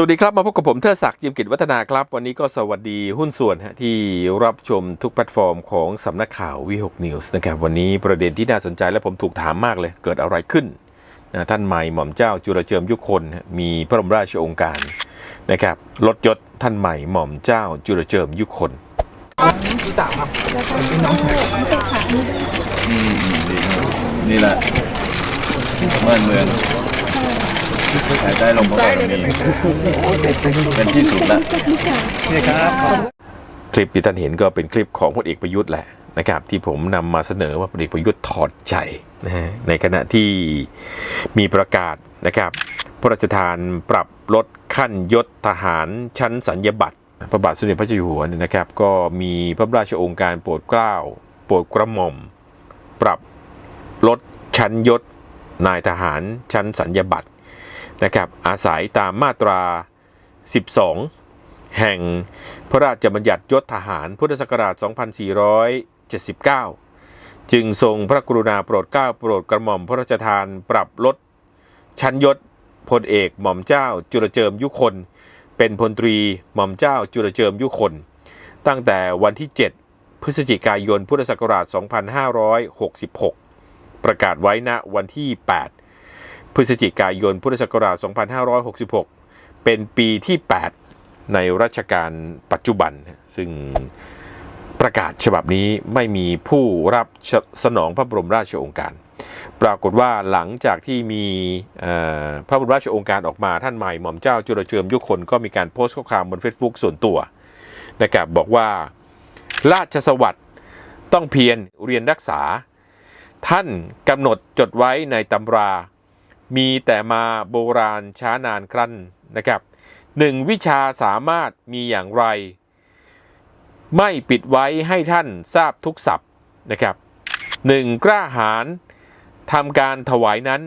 สวัสดีครับ มาพบกับผมเทิดศักดิ์จิมกิจวัฒนาครับ วันนี้ก็สวัสดีหุ้นส่วนฮะที่รับชมทุกแพลตฟอร์มของสำนักข่าววิหกนิวส์นะครับวันนี้ประเด็นที่น่าสนใจและผมถูกถามมากเลย เกิดอะไรขึ้นนะท่านใหม่หม่อมเจ้าจุลเจิมยุคนฮะมีพระบรมราชโองการนะครับลดยศท่านใหม่หม่อมเจ้าจุลเจิมยุคนรู้จักครับนี่แหละบ้านเมือง ภายใต้ลมพระบารมีเป็นที่สุดแล้วนี่ครับคลิปที่ท่านเห็นก็เป็นคลิปของพลเอกประยุทธ์แหละนะครับที่ผมนำมาเสนอว่าพลเอกประยุทธ์ถอดใจนะฮะในขณะที่มีประกาศนะครับพระราชทานปรับลดขั้นยศทหารชั้นสัญญาบัตรพระบาทสมเด็จพระเจ้าอยู่หัวเนี่ยนะครับ ก็มีพระราชโองการโปรดเกล้า โปรดกระหม่อม ปรับลดชั้นยศนายทหารชั้นสัญญาบัตร นะครับอาศัยตามมาตรา 12 แห่งพระราชบัญญัติยศทหารพุทธศักราช 2479 จึงทรงพระกรุณาโปรดเกล้าโปรดกระหม่อมพระราชทานปรับลด ชั้นยศพลเอกหม่อมเจ้าจุลเจิมยุคน เป็นพลตรีหม่อมเจ้าจุลเจิมยุคน ตั้งแต่วันที่ 7 พฤศจิกายนพุทธศักราช 2566 ประกาศไว้ณวันที่ 8 พฤศจิกายนพุทธศักราช 2566 เป็นปีที่ 8 ในรัชกาลปัจจุบัน ซึ่งประกาศฉบับนี้ไม่มีผู้รับสนองพระบรมราชโองการ ปรากฏว่าหลังจากที่มีพระบรมราชโองการออกมาท่านใหม่หม่อมเจ้าจุลเจิมยุคนก็มีการโพสต์ข้อความบน Facebook ส่วนตัวนะครับบอกว่าราชสวัสดิ์ต้องเพียรเรียนรักษา ท่านกำหนดจดไว้ในตำรา มีแต่มาโบราณช้านานครั้นนะครับหนึ่งวิชาสามารถมีอย่างไร ไม่ปิดไว้ให้ท่านทราบทุกศัพท์นะครับหนึ่งกล้าหาญทำการถวายนั้น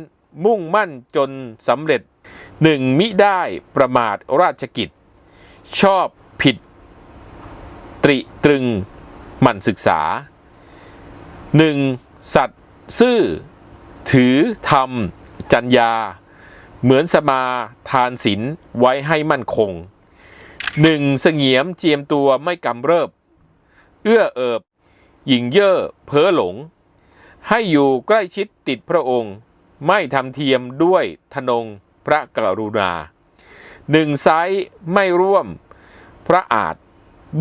มุ่งมั่นจนสำเร็จหนึ่งมิได้ประมาทราชกิจ ชอบผิด ตริตรึงหมั่นศึกษาหนึ่งสัตว์ซื่อ ถือธรรม จัญญา เหมือนสมาทานศีลไว้ให้มั่นคงหนึ่งเสงี่ยมเจียมตัวไม่กำเริบ เอื้อเอิบ หญิงเย่อเพ้อหลง ให้อยู่ใกล้ชิดติดพระองค์ ไม่ทำเทียมด้วยทนงพระกรุณาหนึ่งไซไม่ร่วมพระอาจ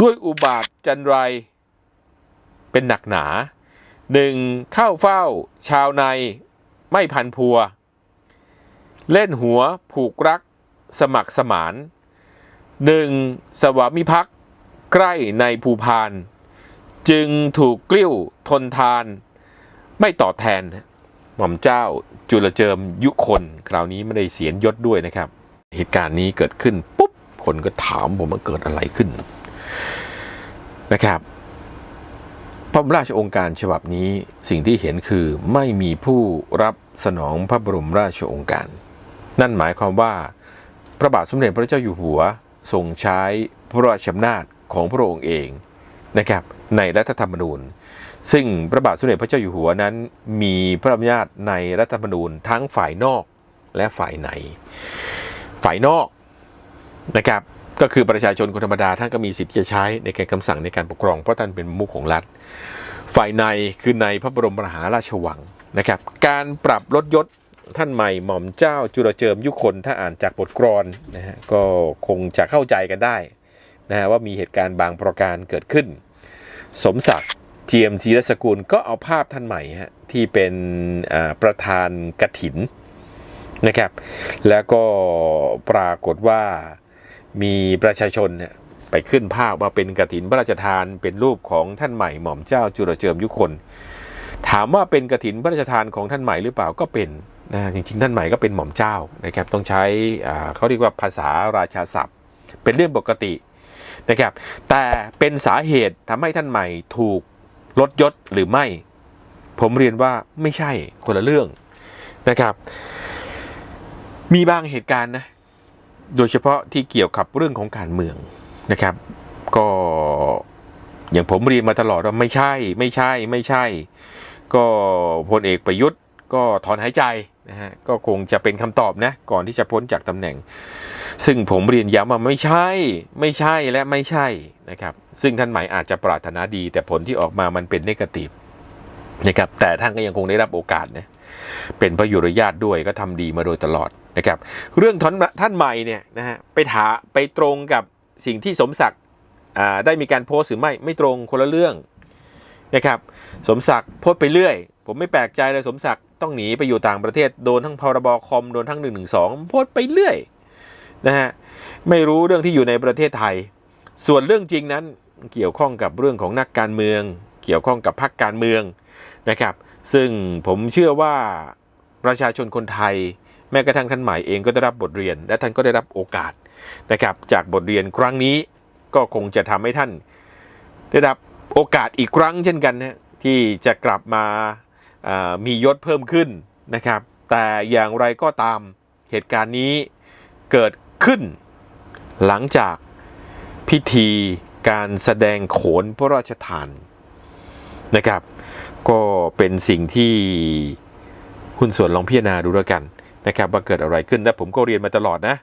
ด้วยอุบาทจันไร เป็นหนักหนาหนึ่งเข้าเฝ้า ชาวในไม่พันพัว เล่นหัวผูกรัก สมัครสมานหนึ่งสวามิภักดิ์ใกล้ในภูพาน จึงถูกกลิ้วทนทาน ไม่ตอบแทน หม่อมเจ้าจุลเจิมยุคนคราวนี้ไม่ได้เสียยศด้วยนะครับ เหตุการณ์นี้เกิดขึ้นปุ๊บ คนก็ถามผมว่าเกิดอะไรขึ้นนะครับพระราชองค์การฉบับนี้สิ่งที่เห็นคือไม่มีผู้รับสนองพระบรมราชองค์การ นั่นหมายความว่า พระบาทสมเด็จพระเจ้าอยู่หัวทรงใช้พระราชอำนาจของพระองค์เองนะครับในรัฐธรรมนูญ ซึ่งพระบาทสมเด็จพระเจ้าอยู่หัวนั้น มีพระอำนาจในรัฐธรรมนูญทั้งฝ่ายนอกและฝ่ายใน ฝ่ายนอกนะครับก็คือประชาชนคนธรรมดาท่านก็มีสิทธิ์ที่จะใช้ในการคำสั่งในการปกครองเพราะท่านเป็นมุขของรัฐ ฝ่ายในคือในพระบรมมหาราชวังนะครับ การปรับลดยศ ท่านใหม่หม่อมเจ้าจุลเจิมยุคนถ้าอ่านจากบทกลอนนะฮะก็คงจะเข้าใจกันได้นะฮะว่ามีเหตุการณ์บางประการเกิดขึ้น สมศักดิ์เจียมจีรสกุลก็เอาภาพท่านใหม่ฮะที่เป็นประธานกถินนะครับ แล้วก็ปรากฏว่ามีประชาชนเนี่ยไปขึ้นภาพว่าเป็นกถินพระราชทานเป็นรูปของท่านใหม่หม่อมเจ้าจุลเจิมยุคน ถามว่าเป็นกถินพระราชทานของท่านใหม่หรือเปล่าก็เป็น นะจริงๆท่านใหม่ก็เป็นหม่อมเจ้านะครับต้องใช้เขาเรียกว่าภาษาราชาศัพท์ เป็นเรื่องปกตินะครับแต่เป็นสาเหตุทำให้ท่านใหม่ถูกลดยศหรือไม่ ผมเรียนว่าไม่ใช่คนละเรื่องนะครับ มีบางเหตุการณ์นะโดยเฉพาะที่เกี่ยวกับเรื่องของการเมืองนะครับ ก็อย่างผมเรียนมาตลอดว่าไม่ใช่ ไม่ใช่ไม่ใช่ ก็พลเอกประยุทธ์ก็ถอนหายใจ นะฮะก็คงจะเป็นคำตอบนะ ก่อนที่จะพ้นจากตำแหน่ง ซึ่งผมเรียนย้ำว่าไม่ใช่ ไม่ใช่และไม่ใช่นะครับ ซึ่งท่านหมายอาจจะปรารถนาดี แต่ผลที่ออกมามันเป็นเนกาทีฟนะครับแต่ท่านก็ยังคงได้รับโอกาสนะเป็นพระยุรญาติด้วยก็ทำดีมาโดยตลอดนะครับ เรื่องท่านท่านใหม่เนี่ยนะฮะไปถาไปตรงกับสิ่งที่สมศักดิ์ได้มีการโพสต์หรือไม่ไม่ตรงคนละเรื่องนะครับ สมศักดิ์โพสต์ไปเรื่อย ผมไม่แปลกใจเลยสมศักดิ์ ต้องหนีไปอยู่ต่างประเทศโดนทั้งพรบคอมโดนทั้ง1นึโพสไปเรื่อยนะฮะไม่รู้เรื่องที่อยู่ในประเทศไทย ส่วนเรื่องจริงนั้นเกี่ยวข้องกับเรื่องของนักการเมือง เกี่ยวข้องกับพรรคการเมืองนะครับ ซึ่งผมเชื่อว่าประชาชนคนไทย แม้กระทั่งท่านใหม่เองก็ได้รับบทเรียน และท่านก็ได้รับโอกาสนะครับ จากบทเรียนครั้งนี้ก็คงจะทำให้ท่าน ได้รับโอกาสอีกครั้งเช่นกันนะที่จะกลับมา มียศเพิ่มขึ้นนะครับ แต่อย่างไรก็ตามเหตุการณ์นี้เกิดขึ้น หลังจากพิธีการแสดงโขนพระราชทานนะครับ ก็เป็นสิ่งที่หุ้นส่วนลองพิจารณาดูแล้วกันนะครับว่าเกิดอะไรขึ้นและผมก็เรียนมาตลอดนะ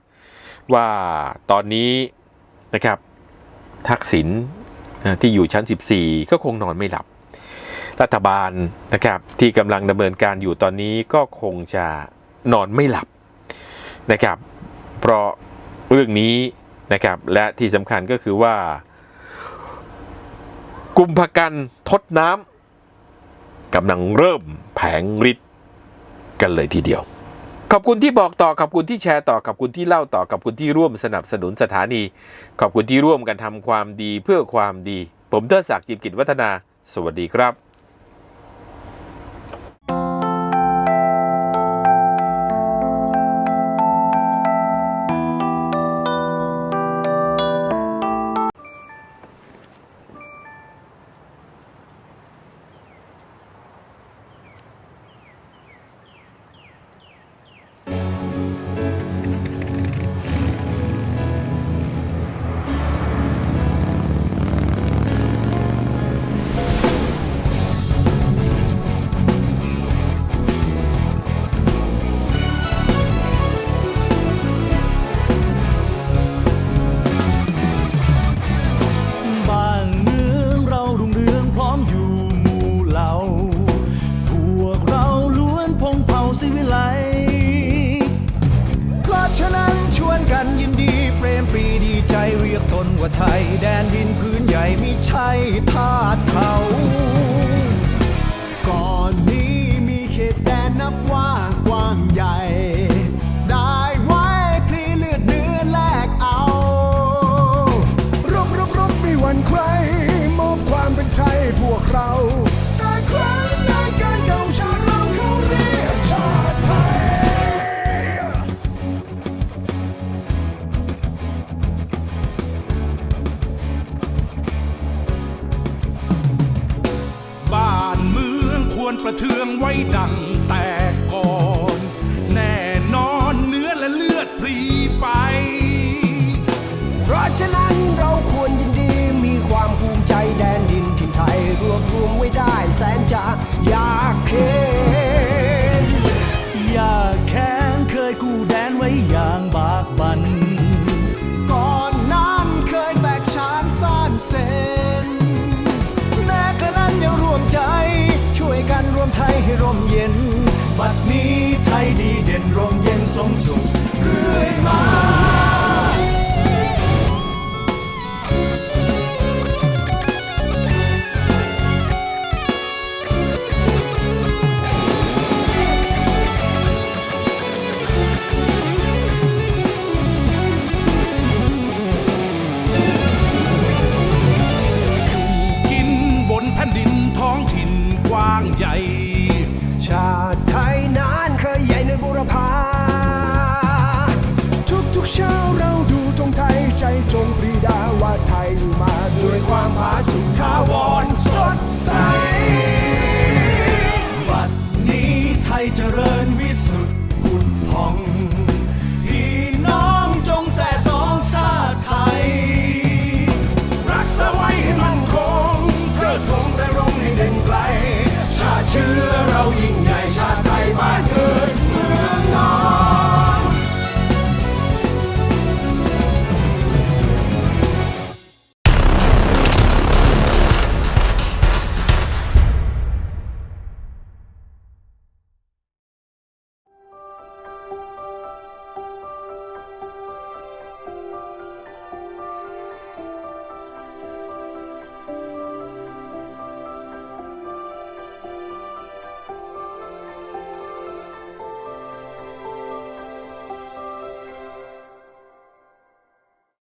ว่าตอนนี้นะครับทักษิณที่อยู่ชั้น 14 ก็คงนอนไม่หลับ รัฐบาลนะครับที่กำลังดำเนินการอยู่ตอนนี้ก็คงจะนอนไม่หลับนะครับเพราะเรื่องนี้นะครับและที่สำคัญก็คือว่า กุมภกันทดน้ำกำลังเริ่มแผงฤทธิ์กันเลยทีเดียว ขอบคุณที่บอกต่อ ขอบคุณที่แชร์ต่อ ขอบคุณที่เล่าต่อ ขอบคุณที่ร่วมสนับสนุนสถานี ขอบคุณที่ร่วมกันทำความดีเพื่อความดี ผมเทดศักดิ์จิมกิจวัฒนา สวัสดีครับ ไทยแดนดินพื้นใหญ่ไม่ใช่ทาสเขา ดังแต่ก่อน แน่นอนเนื้อและเลือดพรีไป เพราะฉะนั้น ดี เชื่อเรายิ่ง